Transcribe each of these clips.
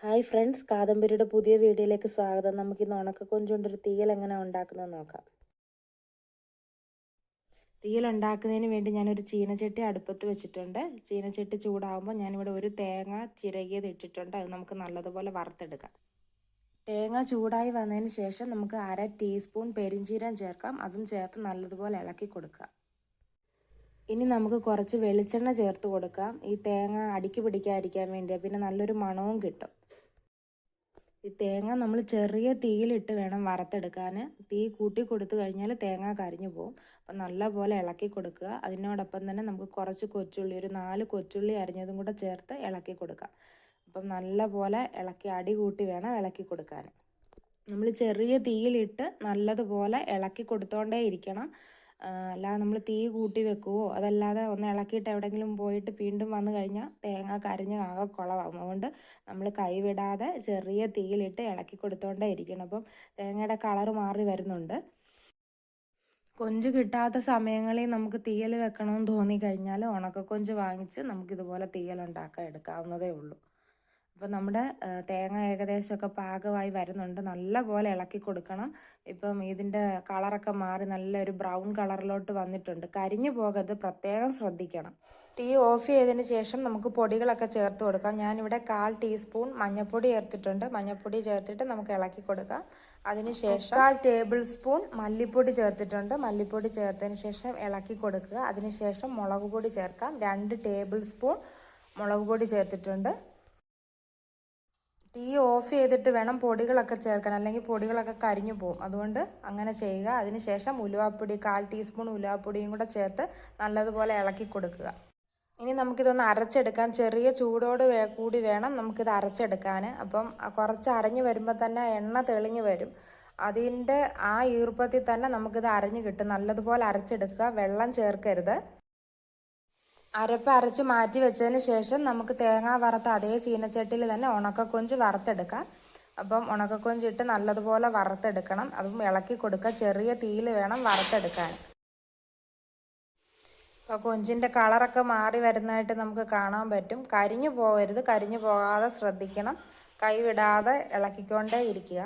Hi friends കാദംബരിയുടെ പുതിയ വീഡിയോയിലേക്ക് സ്വാഗതം. നമുക്ക് ഇന്ന് ഉണക്കക്കൊഞ്ച് കൊണ്ടൊരു തീയൽ എങ്ങനെ ഉണ്ടാക്കുന്നത് നോക്കാം. തീയൽ ഉണ്ടാക്കുന്നതിന് വേണ്ടി ഞാനൊരു ചീനച്ചട്ടി അടുപ്പത്ത് വെച്ചിട്ടുണ്ട്. ചീനച്ചട്ടി ചൂടാകുമ്പോൾ ഞാനിവിടെ ഒരു തേങ്ങ ചിരകിയത് ഇട്ടിട്ടുണ്ട്. അത് നമുക്ക് നല്ലതുപോലെ വറുത്തെടുക്കാം. തേങ്ങ ചൂടായി വന്നതിന് ശേഷം നമുക്ക് അര ടീസ്പൂൺ പെരിഞ്ചീരം ചേർക്കാം. അതും ചേർത്ത് നല്ലതുപോലെ ഇളക്കി കൊടുക്കുക. ഇനി നമുക്ക് കുറച്ച് വെളിച്ചെണ്ണ ചേർത്ത് കൊടുക്കാം. ഈ തേങ്ങ അടുക്കി പിടിക്കാതിരിക്കാൻ വേണ്ടിയാ പിന്നെ നല്ലൊരു മണവും കിട്ടും. ഈ തേങ്ങ നമ്മൾ ചെറിയ തീയിലിട്ട് വേണം വറുത്തെടുക്കാൻ തീ കൂട്ടി കൊടുത്തു കഴിഞ്ഞാൽ തേങ്ങ കരിഞ്ഞു പോകും അപ്പം നല്ലപോലെ ഇളക്കി കൊടുക്കുക. അതിനോടൊപ്പം തന്നെ നമുക്ക് കുറച്ച് കൊച്ചുള്ളി ഒരു നാല് കൊച്ചുള്ളി അരിഞ്ഞതും കൂടെ ചേർത്ത് ഇളക്കി കൊടുക്കാം. അപ്പം നല്ലപോലെ ഇളക്കി അടി കൂട്ടി വേണം ഇളക്കി കൊടുക്കാൻ നമ്മൾ ചെറിയ തീയിലിട്ട് നല്ലതുപോലെ ഇളക്കി കൊടുത്തോണ്ടേ ഇരിക്കണം. അല്ലാതെ നമ്മൾ തീ കൂട്ടി വെക്കുവോ? അതല്ലാതെ ഒന്ന് ഇളക്കിയിട്ട് എവിടെയെങ്കിലും പോയിട്ട് വീണ്ടും വന്നു കഴിഞ്ഞാൽ തേങ്ങ കരിഞ്ഞ് ആകെ കുളമാകും അതുകൊണ്ട് നമ്മൾ കൈവിടാതെ ചെറിയ തീയിലിട്ട് ഇളക്കി കൊടുത്തോണ്ടേ ഇരിക്കണം. അപ്പം തേങ്ങയുടെ കളർ മാറി വരുന്നുണ്ട്. കൊഞ്ച് കിട്ടാത്ത സമയങ്ങളിൽ നമുക്ക് തീയൽ വെക്കണമെന്ന് തോന്നിക്കഴിഞ്ഞാൽ ഉണക്കക്കൊഞ്ച് വാങ്ങിച്ച് നമുക്കിതുപോലെ തീയൽ ഉണ്ടാക്കാൻ എടുക്കാവുന്നതേ ഉള്ളൂ. അപ്പോൾ നമ്മുടെ തേങ്ങ ഏകദേശമൊക്കെ പാകമായി വരുന്നുണ്ട്. നല്ല പോലെ ഇളക്കി കൊടുക്കണം. ഇപ്പം ഇതിന്റെ കളറൊക്കെ മാറി നല്ലൊരു ബ്രൗൺ കളറിലോട്ട് വന്നിട്ടുണ്ട്. കരിഞ്ഞു പോകരുത്. പ്രത്യേകം ശ്രദ്ധിക്കണം. തീ ഓഫ് ചെയ്തതിന് ശേഷം നമുക്ക് പൊടികളൊക്കെ ചേർത്ത് കൊടുക്കാം. ഞാനിവിടെ കാൽ ടീസ്പൂൺ മഞ്ഞൾപ്പൊടി ചേർത്തിട്ടുണ്ട്. മഞ്ഞൾപ്പൊടി ചേർത്തിട്ട് നമുക്ക് ഇളക്കി കൊടുക്കാം. അതിനുശേഷം കാൽ ടേബിൾ സ്പൂൺ മല്ലിപ്പൊടി ചേർത്തിട്ടുണ്ട്. മല്ലിപ്പൊടി ചേർത്തതിന് ശേഷം ഇളക്കി കൊടുക്കുക. അതിനുശേഷം മുളക് പൊടി ചേർക്കാം. രണ്ട് ടേബിൾ സ്പൂൺ മുളക് പൊടി ചേർത്തിട്ടുണ്ട്. തീ ഓഫ് ചെയ്തിട്ട് വേണം പൊടികളൊക്കെ ചേർക്കാൻ. അല്ലെങ്കിൽ പൊടികളൊക്കെ കരിഞ്ഞു പോകും. അതുകൊണ്ട് അങ്ങനെ ചെയ്യുക. അതിനുശേഷം ഉലുവാപ്പൊടി കാൽ ടീസ്പൂൺ ഉലുവാപ്പൊടിയും കൂടെ ചേർത്ത് നല്ലതുപോലെ ഇളക്കി കൊടുക്കുക. ഇനി നമുക്കിതൊന്ന് അരച്ചെടുക്കാൻ ചെറിയ ചൂടോട് കൂടി വേണം നമുക്കിത് അരച്ചെടുക്കാൻ. അപ്പം കുറച്ച് അരഞ്ഞു വരുമ്പോൾ തന്നെ എണ്ണ തെളിഞ്ഞു വരും. അതിന്റെ ആ ഈർപ്പത്തിൽ തന്നെ നമുക്കിത് അരഞ്ഞു കിട്ടും. നല്ലതുപോലെ അരച്ചെടുക്കുക. വെള്ളം ചേർക്കരുത്. അരപ്പ് അരച്ച് മാറ്റി വെച്ചതിന് ശേഷം നമുക്ക് തേങ്ങ വറുത്ത അതേ ചീനച്ചട്ടിയിൽ തന്നെ ഉണക്കക്കൊഞ്ച് വറുത്തെടുക്കാം. അപ്പം ഉണക്കക്കൊഞ്ച് ഇട്ട് നല്ലതുപോലെ വറുത്തെടുക്കണം. അതും ഇളക്കി കൊടുക്കുക ചെറിയ തീയിൽ വേണം വറുത്തെടുക്കാൻ. അപ്പോൾ കൊഞ്ചിന്റെ കളറൊക്കെ മാറി വരുന്നതായിട്ട് നമുക്ക് കാണാൻ പറ്റും. കരിഞ്ഞു പോകരുത് കരിഞ്ഞു പോകാതെ ശ്രദ്ധിക്കണം. കൈവിടാതെ ഇളക്കിക്കൊണ്ടേ ഇരിക്കുക.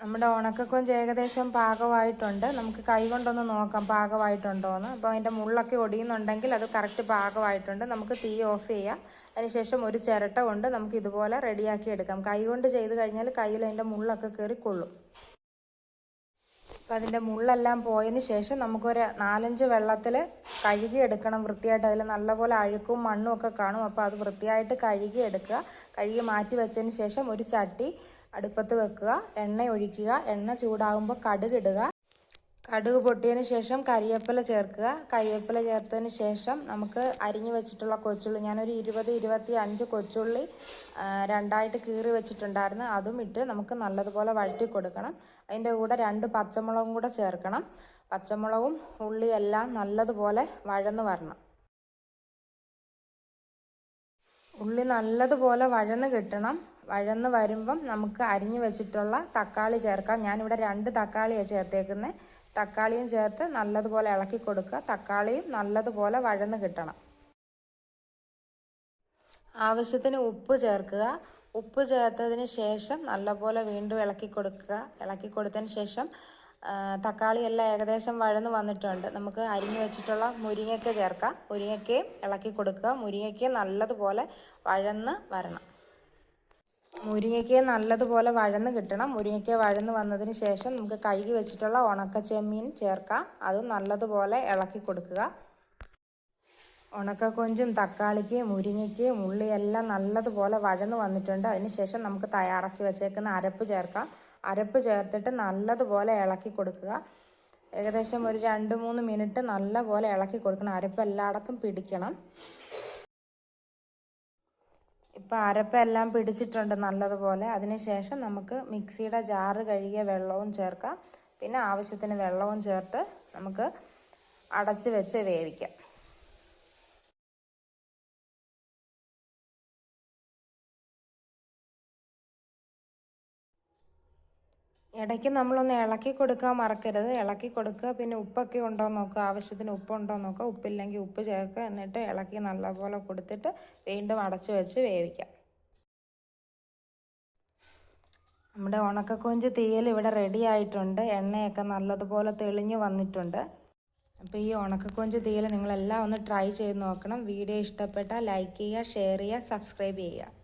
നമ്മുടെ ഉണക്കക്കൊഞ്ച് ഏകദേശം പാകമായിട്ടുണ്ട്. നമുക്ക് കൈ കൊണ്ടൊന്ന് നോക്കാം പാകമായിട്ടുണ്ടോ എന്ന്. അപ്പോൾ അതിന്റെ മുള്ളൊക്കെ ഒടിയുന്നുണ്ടെങ്കിൽ അത് കറക്റ്റ് പാകമായിട്ടുണ്ട്. നമുക്ക് തീ ഓഫ് ചെയ്യാം. അതിനുശേഷം ഒരു ചിരട്ട കൊണ്ട് നമുക്ക് ഇതുപോലെ റെഡിയാക്കി എടുക്കാം. കൈ കൊണ്ട് ചെയ്ത് കഴിഞ്ഞാൽ കയ്യിൽ അതിന്റെ മുള്ളൊക്കെ കയറിക്കൊള്ളും. അപ്പോൾ അപ്പം അതിന്റെ മുള്ളെല്ലാം പോയതിന് ശേഷം നമുക്കൊരു നാലഞ്ച് വെള്ളത്തിൽ കഴുകി എടുക്കണം വൃത്തിയായിട്ട്. അതിൽ നല്ലപോലെ അഴുക്കും മണ്ണും ഒക്കെ കാണും. അപ്പോൾ അത് വൃത്തിയായിട്ട് കഴുകിയെടുക്കുക കഴുകി മാറ്റി വെച്ചതിന് ശേഷം ഒരു ചട്ടി അടുപ്പത്ത് വെക്കുക എണ്ണ ഒഴിക്കുക എണ്ണ ചൂടാകുമ്പോൾ കടുക് ഇടുക. കടുക് പൊട്ടിയതിന് ശേഷം കരിയേപ്പില ചേർക്കുക. കരിയേപ്പില ചേർത്തതിന് ശേഷം നമുക്ക് അരിഞ്ഞു വെച്ചിട്ടുള്ള കൊച്ചുള്ളി ഞാനൊരു ഇരുപത് ഇരുപത്തി അഞ്ച് കൊച്ചുള്ളി രണ്ടായിട്ട് കീറി വെച്ചിട്ടുണ്ടായിരുന്നു. അതും ഇട്ട് നമുക്ക് നല്ലതുപോലെ വഴറ്റി കൊടുക്കണം. അതിന്റെ കൂടെ രണ്ട് പച്ചമുളകും കൂടെ ചേർക്കണം. പച്ചമുളകും ഉള്ളി എല്ലാം നല്ലതുപോലെ വഴന്ന് വരണം. ഉള്ളി നല്ലതുപോലെ വഴന്ന് കിട്ടണം. വഴന്ന് വരുമ്പം നമുക്ക് അരിഞ്ഞു വെച്ചിട്ടുള്ള തക്കാളി ചേർക്കാം. ഞാനിവിടെ രണ്ട് തക്കാളിയാണ് ചേർത്തേക്കുന്നത് തക്കാളിയും ചേർത്ത് നല്ലതുപോലെ ഇളക്കി കൊടുക്കുക. തക്കാളിയും നല്ലതുപോലെ വഴന്ന് കിട്ടണം. ആവശ്യത്തിന് ഉപ്പ് ചേർക്കുക. ഉപ്പ് ചേർത്തതിന് ശേഷം നല്ലപോലെ വീണ്ടും ഇളക്കി കൊടുക്കുക. ഇളക്കി കൊടുത്തതിന് ശേഷം തക്കാളി എല്ലാം ഏകദേശം വഴന്ന് വന്നിട്ടുണ്ട്. നമുക്ക് അരിഞ്ഞു വെച്ചിട്ടുള്ള മുരിങ്ങയ്ക്ക ചേർക്കാം. മുരിങ്ങയ്ക്കയും ഇളക്കി കൊടുക്കുക. മുരിങ്ങയ്ക്ക നല്ലതുപോലെ വഴന്ന് വരണം. മുരിങ്ങയ്ക്ക നല്ലതുപോലെ വഴന്ന് കിട്ടണം. മുരിങ്ങയ്ക്ക വഴന്ന് വന്നതിന് ശേഷം നമുക്ക് കഴുകി വെച്ചിട്ടുള്ള ഉണക്ക ചെമ്മീൻ ചേർക്കാം. അതും നല്ലതുപോലെ ഇളക്കി കൊടുക്കുക. ഉണക്കക്കൊഞ്ചും തക്കാളിക്കയും മുരിങ്ങയ്ക്കയും ഉള്ളിയെല്ലാം നല്ലതുപോലെ വഴന്ന് വന്നിട്ടുണ്ട്. അതിന് ശേഷം നമുക്ക് തയ്യാറാക്കി വെച്ചേക്കുന്ന അരപ്പ് ചേർക്കാം. അരപ്പ് ചേർത്തിട്ട് നല്ലതുപോലെ ഇളക്കി കൊടുക്കുക. ഏകദേശം ഒരു രണ്ട് മൂന്ന് മിനിറ്റ് നല്ലപോലെ ഇളക്കി കൊടുക്കണം. അരപ്പ് എല്ലായിടത്തും പിടിക്കണം. ഇപ്പോൾ അരപ്പെല്ലാം പിടിച്ചിട്ടുണ്ട് നല്ലതുപോലെ. അതിനുശേഷം നമുക്ക് മിക്സിയുടെ ജാറ് കഴുകിയ വെള്ളവും ചേർക്കാം. പിന്നെ ആവശ്യത്തിന് വെള്ളവും ചേർത്ത് നമുക്ക് അടച്ച് വെച്ച് വേവിക്കാം. ഇടയ്ക്ക് നമ്മളൊന്ന് ഇളക്കി കൊടുക്കാൻ മറക്കരുത്. ഇളക്കി കൊടുക്കുക പിന്നെ ഉപ്പൊക്കെ ഉണ്ടോ നോക്കുക. ആവശ്യത്തിന് ഉപ്പുണ്ടോ നോക്കുക. ഉപ്പില്ലെങ്കിൽ ഉപ്പ് ചേർക്കുക. എന്നിട്ട് ഇളക്കി നല്ലപോലെ കൊടുത്തിട്ട് വീണ്ടും അടച്ചു വെച്ച് വേവിക്കാം. നമ്മുടെ ഉണക്കക്കൊഞ്ച് തീയൽ ഇവിടെ റെഡി ആയിട്ടുണ്ട്. എണ്ണയൊക്കെ നല്ലതുപോലെ തെളിഞ്ഞു വന്നിട്ടുണ്ട്. അപ്പോൾ ഈ ഉണക്കക്കൊഞ്ച് തീയൽ നിങ്ങളെല്ലാം ഒന്ന് ട്രൈ ചെയ്ത് നോക്കണം. വീഡിയോ ഇഷ്ടപ്പെട്ടാൽ ലൈക്ക് ചെയ്യുക ഷെയർ ചെയ്യുക സബ്സ്ക്രൈബ് ചെയ്യുക.